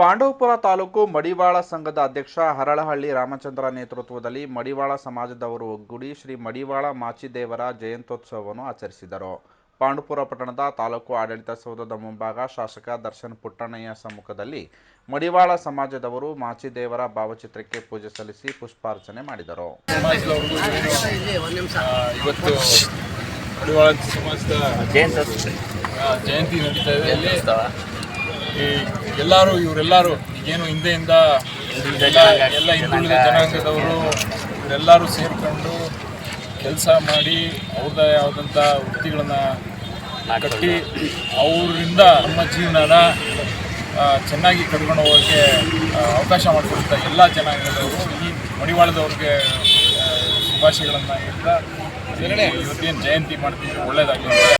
ಪಾಂಡವಪುರ ತಾಲೂಕು ಮಡಿವಾಳ ಸಂಘದ ಅಧ್ಯಕ್ಷ ಹರಳಹಳ್ಳಿ ರಾಮಚಂದ್ರ ನೇತೃತ್ವದಲ್ಲಿ ಮಡಿವಾಳ ಸಮಾಜದವರು ಒಗ್ಗೂಡಿ ಶ್ರೀ ಮಡಿವಾಳ ಮಾಚಿದೇವರ ಜಯಂತ್ಯೋತ್ಸವವನ್ನು ಆಚರಿಸಿದರು. ಪಾಂಡುಪುರ ಪಟ್ಟಣದ ತಾಲೂಕು ಆಡಳಿತ ಸೌಧದ ಮುಂಭಾಗ ಶಾಸಕ ದರ್ಶನ್ ಪುಟ್ಟಣ್ಣಯ್ಯ ಸಮ್ಮುಖದಲ್ಲಿ ಮಡಿವಾಳ ಸಮಾಜದವರು ಮಾಚಿದೇವರ ಭಾವಚಿತ್ರಕ್ಕೆ ಪೂಜೆ ಸಲ್ಲಿಸಿ ಪುಷ್ಪಾರ್ಚನೆ ಮಾಡಿದರು. ಸಮಾಜದವ್ರಿಗೂ ಏನು, ಆ, ಇವತ್ತು ಮಡಿವಾಳ ಸಮಾಜದ ಜಯಂತಿ ನಡೀತಾ ಇದೆ. ಅಲ್ಲಿ ಈ ಎಲ್ಲರೂ, ಇವರೆಲ್ಲರೂ ಈಗೇನು ಹಿಂದೆಯಿಂದ ಎಲ್ಲ ಹಿಂದುಳಿದ ಜನಾಂಗದವರು, ಇವರೆಲ್ಲರೂ ಸೇರಿಕೊಂಡು ಕೆಲಸ ಮಾಡಿ ಅವ್ರದ್ದೇ ಆದಂಥ ವೃತ್ತಿಗಳನ್ನು ಕಟ್ಟಿ ಅವರಿಂದ ನಮ್ಮ ಜೀವನನ ಚೆನ್ನಾಗಿ ಕಟ್ಕೊಂಡು ಹೋಗೋಕ್ಕೆ ಅವಕಾಶ ಮಾಡಿಕೊಡ್ತಾ ಎಲ್ಲ ಜನಾಂಗದವರು, ಈ ಮಡಿವಾಳದವ್ರಿಗೆ ಶುಭಾಶಯಗಳನ್ನು ಹೇಳ್ತಾ ಇವತ್ತೇನು ಜಯಂತಿ ಮಾಡ್ತಿದ್ರು ಒಳ್ಳೇದಾಗಲಿ